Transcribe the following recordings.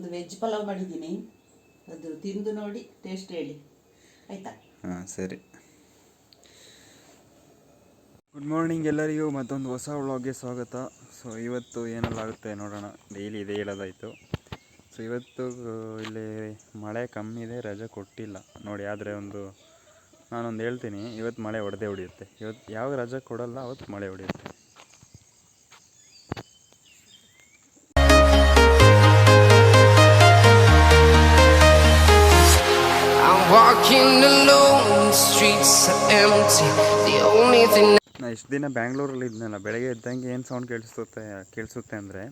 ಒಂದು ವೆಜ್ ಪಲಾವ್ ಮಾಡಿದ್ದೀನಿ. ಅದು ತಿಂದು ನೋಡಿ ಟೇಸ್ಟ್ ಹೇಳಿ. ಆಯಿತಾ? ಹಾಂ, ಸರಿ. ಗುಡ್ ಮಾರ್ನಿಂಗ್ ಎಲ್ಲರಿಗೂ, ಮತ್ತೊಂದು ಹೊಸ ವ್ಲಾಗ್ಗೆ ಸ್ವಾಗತ. ಸೊ ಇವತ್ತು ಏನೆಲ್ಲ ಆಗುತ್ತೆ ನೋಡೋಣ. ಡೈಲಿ ಇದೇ ಹೇಳೋದಾಯಿತು. ಸೊ ಇವತ್ತು ಇಲ್ಲಿ ಮಳೆ ಕಮ್ಮಿ ಇದೆ, ರಜೆ ಕೊಟ್ಟಿಲ್ಲ. ನೋಡಿ, ಆದರೆ ಒಂದು ನಾನೊಂದು ಹೇಳ್ತೀನಿ. ಇವತ್ತು ಮಳೆ ಹೊಡೆದೇ ಹೊಡೆಯುತ್ತೆ. ಇವತ್ತು ಯಾವಾಗ ರಜೆ ಕೊಡಲ್ಲ, ಅವತ್ತು ಮಳೆ ಹೊಡೆಯುತ್ತೆ. ಇಷ್ಟು ದಿನ ಬ್ಯಾಂಗ್ಳೂರಲ್ಲಿ ಇದ್ನಲ್ಲ, ಬೆಳಗ್ಗೆ ಇದ್ದಂಗೆ ಏನು ಸೌಂಡ್ ಕೇಳಿಸುತ್ತೆ ಕೇಳಿಸುತ್ತೆ ಅಂದರೆ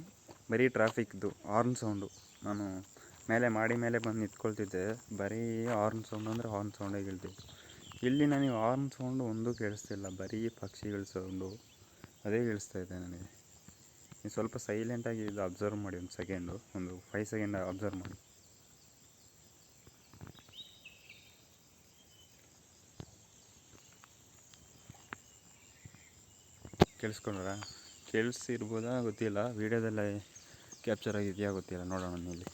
ಬರೀ ಟ್ರಾಫಿಕ್ದು ಹಾರ್ನ್ ಸೌಂಡು ನಾನು ಮೇಲೆ ಮಾಡಿ ಮೇಲೆ ಬಂದು ನಿಂತ್ಕೊಳ್ತಿದ್ದೆ, ಬರೀ ಹಾರ್ನ್ ಸೌಂಡ್ ಅಂದರೆ ಹಾರ್ನ್ ಸೌಂಡೇ ಕೇಳ್ತೀವಿ ಇಲ್ಲಿ ನನಗೆ ಹಾರ್ನ್ ಸೌಂಡು ಒಂದೂ ಕೇಳಿಸ್ತಿಲ್ಲ, ಬರೀ ಪಕ್ಷಿಗಳ ಸೌಂಡು ಅದೇ ಕೇಳಿಸ್ತಾ ಇದೆ ನನಗೆ. ನೀವು ಸ್ವಲ್ಪ ಸೈಲೆಂಟಾಗಿ ಇದು ಅಬ್ಸರ್ವ್ ಮಾಡಿ ಒಂದು ಸೆಕೆಂಡು ಒಂದು ಫೈವ್ ಸೆಕೆಂಡ್ ಅಬ್ಸರ್ವ್ ಮಾಡಿ. ಕೇಳಿಸ್ಕೊಂಡ್ರ ಕೇಳಿಸಿರ್ಬೋದಾ ಗೊತ್ತಿಲ್ಲ ವೀಡಿಯೋದಲ್ಲೇ ಕ್ಯಾಪ್ಚರ್ ಆಗಿದೆಯಾ ಗೊತ್ತಿಲ್ಲ ನೋಡೋಣ ಇಲ್ಲಿ.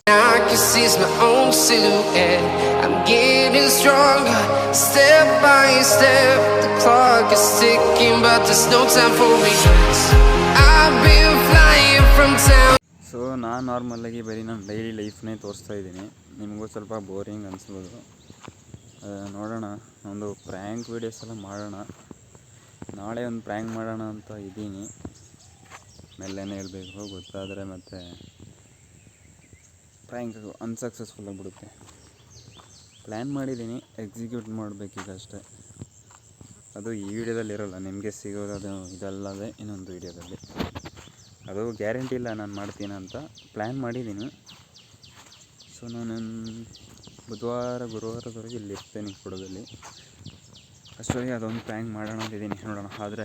ಸೊ ನಾನು ನಾರ್ಮಲಾಗಿ ಬರೀ ನನ್ನ ಡೈಲಿ ಲೈಫ್ನೇ ತೋರಿಸ್ತಾ ಇದ್ದೀನಿ ನಿಮಗೂ ಸ್ವಲ್ಪ ಬೋರಿಂಗ್ ಅನಿಸ್ಬೋದು ನೋಡೋಣ ಒಂದು ಪ್ರ್ಯಾಂಕ್ ವೀಡಿಯೋಸ್ ಎಲ್ಲ ಮಾಡೋಣ ನಾಳೆ ಒಂದು ಪ್ರ್ಯಾಂಕ್ ಮಾಡೋಣ ಅಂತ ಇದ್ದೀನಿ. ಮೆಲ್ಲನೆ ಇರಬೇಕು ಗೊತ್ತಾದರೆ ಮತ್ತೆ ಪ್ರ್ಯಾಂಕ್ ಅನ್ಸಕ್ಸಸ್ಫುಲ್ ಆಗಿಬಿಡುತ್ತೆ. ಪ್ಲ್ಯಾನ್ ಮಾಡಿದ್ದೀನಿ ಎಕ್ಸಿಕ್ಯೂಟ್ ಮಾಡಬೇಕೀಗ ಅಷ್ಟೇ. ಅದು ಈ ವಿಡಿಯೋದಲ್ಲಿ ಇರೋಲ್ಲ, ನಿಮಗೆ ಸಿಗೋದು ಇದಲ್ಲದೆ ಇನ್ನೊಂದು ವಿಡಿಯೋದಲ್ಲಿ. ಅದು ಗ್ಯಾರಂಟಿ ಇಲ್ಲ ನಾನು ಮಾಡ್ತೀನಿ ಅಂತ ಪ್ಲ್ಯಾನ್ ಮಾಡಿದ್ದೀನಿ. ಸೊ ನಾನು ಬುಧವಾರ, ಗುರುವಾರದವರೆಗೆ ಇಲ್ಲಿ ಇರ್ತೇನೆ ಕೊಡದಲ್ಲಿ. ಅಷ್ಟೊತ್ತಿಗೆ ಅದೊಂದು ಪ್ಲ್ಯಾನ್ ಮಾಡೋಣ ಅಂತಿದ್ದೀನಿ ನೋಡೋಣ. ಆದರೆ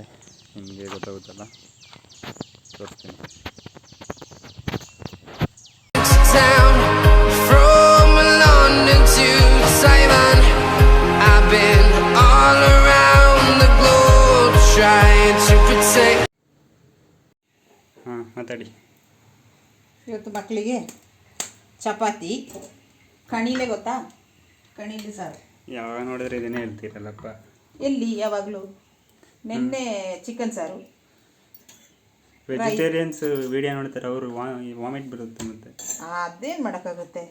ನಿಮಗೆ ಗೊತ್ತಾಗುತ್ತಲ್ಲ? ತೋರಿಸ್ತೀನಿ. ಹಾಂ ಮಾತಾಡಿ. ಇವತ್ತು ಮಕ್ಕಳಿಗೆ ಚಪಾತಿ. ಕಣಿಲೆ ಗೊತ್ತಾ? ಕಣಿಲೆ ಸಾರು. ಯಾವಾಗ ನೋಡಿದ್ರೆ ಇದನ್ನೇ ಹೇಳ್ತೀರಲ್ಲಪ್ಪ? ಎಲ್ಲಿ ಯಾವಾಗಲೂ? ನಿನ್ನೆ ಚಿಕನ್ ಸಾರು. ವೆಜಿಟೇರಿಯನ್ಸ್ ವಿಡಿಯೋ ನೋಡ್ತಾರೆ ಅವರು ವಾಮಿಟ್ ಬರುತ್ತೆ ಮತ್ತೆ. ಅದೇನು ಮಾಡೋಕ್ಕಾಗುತ್ತೆ?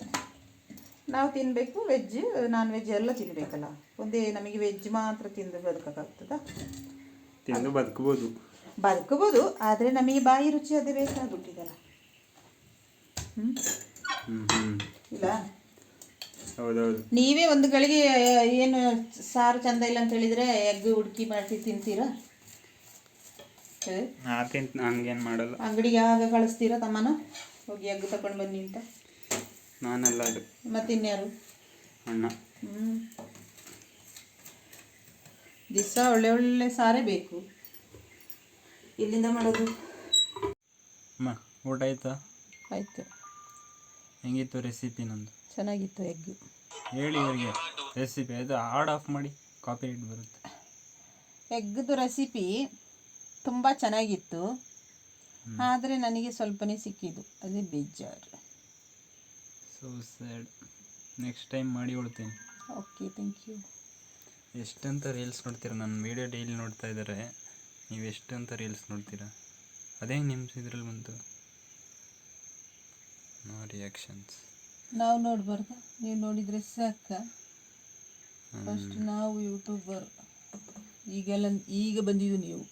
ನಾವು ತಿನ್ನಬೇಕು ವೆಜ್ ನಾನ್ ವೆಜ್ ಎಲ್ಲ ತಿನ್ನಬೇಕಲ್ಲ ಒಂದೇ ನಮಗೆ ವೆಜ್ ಮಾತ್ರ ತಿಂದು ಬದುಕೋಕ್ಕಾಗ್ತದ? ತಿಂದು ಬದುಕಬೋದು. ಬದುಕಬೋದು ಆದರೆ ನಮಗೆ ಬಾಯಿ ರುಚಿ ಅದೇ ಬೇಕಾಗ್ಬಿಟ್ಟಿದಲ್ಲ. ಹ್ಞೂ ಹ್ಞೂ ಇಲ್ಲ? ಹೌದೌದು. ನೀವೇ ಒಂದು ಗಳಿಗೆ ಏನು ಸಾರು ಚಂದ ಇಲ್ಲ ಅಂತ ಹೇಳಿದ್ರೆ ಎಗ್ ಹುಡುಕಿ ಮಾಡಿ ತಿಂತೀರಾ? ನಾ ತಿಂತ ಹಂಗೇನು ಮಾಡಲ್ಲ. ಅಂಗಡಿಗೆ ಯಾವಾಗ ಕಳಿಸ್ತೀರಾ ತಮ್ಮನ? ಹೋಗಿ ಎಗ್ ತಗೊಂಡು ಬನ್ನಿ ಅಂತ. ನಾನಲ್ಲ ಅದು. ಮತ್ತಿನ್ಯಾರು? ಅಣ್ಣ. ಹ್ಞೂ ದಿವಸ ಒಳ್ಳೆ ಒಳ್ಳೆ ಸಾರೇ ಬೇಕು. ಇಲ್ಲಿಂದ ಮಾಡೋದು? ಅಮ್ಮ ಊಟ ಆಯ್ತಾ? ಆಯಿತು. ಹೆಂಗಿತ್ತು ರೆಸಿಪಿ ನಂದು? ಚೆನ್ನಾಗಿತ್ತು ಎಗ್ ಹೇಳಿ ಇವರಿಗೆ ರೆಸಿಪಿ ಅದು ಹಾರ್ಡ್ ಆಫ್ ಮಾಡಿ ಕಾಪಿ ರೈಟ್ ಬರುತ್ತೆ ಎಗ್ದು ರೆಸಿಪಿ ತುಂಬ ಚೆನ್ನಾಗಿತ್ತು. ಆದರೆ ನನಗೆ ಸ್ವಲ್ಪನೇ ಸಿಕ್ಕಿದ್ದು. ಅದೇ ಬೇಜಾರು. ಸೊ ಸ್ಯಾಡ್ ನೆಕ್ಸ್ಟ್ ಟೈಮ್ ಮಾಡಿ ಕೊಡ್ತೀನಿ. ಓಕೆ ಥ್ಯಾಂಕ್ ಯು ಎಷ್ಟಂತ ರೀಲ್ಸ್ ನೋಡ್ತೀರಾ? ನನ್ನ ವೀಡಿಯೋ ಡೈಲಿ ನೋಡ್ತಾ ಇದ್ದಾರೆ. ನೀವು ಎಷ್ಟಂತ ರೀಲ್ಸ್ ನೋಡ್ತೀರಾ? ಅದೇ ನಿಮ್ಮ ಇದ್ರಲ್ಲಿ ಬಂತು. ನೋ ರಿಯಾಕ್ಷನ್ಸ್ ನಾವು ನೋಡಬಾರ್ದ. ನೀವು ನೋಡಿದರೆ ಸಾಕ. ಫಸ್ಟ್ ನಾವು ಯೂಟ್ಯೂಬರ್ ಈಗೆಲ್ಲ ಈಗ ಬಂದಿದ್ದು ನೀವು.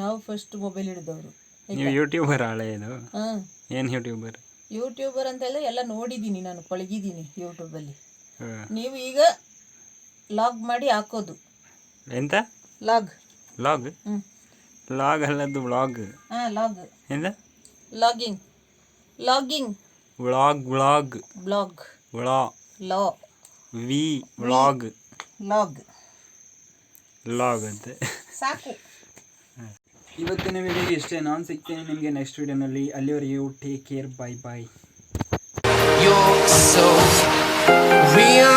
ನಾವು ಫಸ್ಟ್ ಮೊಬೈಲ್ ಹಿಡಿದವರು. ನೀವು ಯೂಟ್ಯೂಬರ್ ಆಳೆ ಇದು. ಹಾಂ. ಏನು ಯೂಟ್ಯೂಬರ್ ಯೂಟ್ಯೂಬರ್ ಅಂತ ಹೇಳಿದ್ರೆ ಎಲ್ಲ ನೋಡಿದ್ದೀನಿ ನಾನು ಪಳಗಿದ್ದೀನಿ ಯೂಟ್ಯೂಬಲ್ಲಿ ನೀವು ಈಗ ಲಾಗ್ ಮಾಡಿ ಹಾಕೋದು. ಎಂತ? ಲಾಗ್ ಲಾಗ್ ಲಾಗ್ ಅಲ್ಲದ್ದು ಅಲ್ಲದು ವ್ಲಾಗ್ ಹಾಂ ಲಾಗ್ ಎಂತ? Logging logging vlog vlog. Blog. ವ್ಲಾ. ಲಾ. V vlog. ಲಾಗ್. ಲಾಗ್ ಅಂತೆ. ಸಾಕು. ಇವತ್ತಿನ ವಿಡಿಯೋಗೆ ಇಷ್ಟೇ ನಾನು ಸಿಗ್ತೇನೆ ನಿಮಗೆ ನೆಕ್ಸ್ಟ್ ವಿಡಿಯೋನಲ್ಲಿ you take care bye bye You're so real.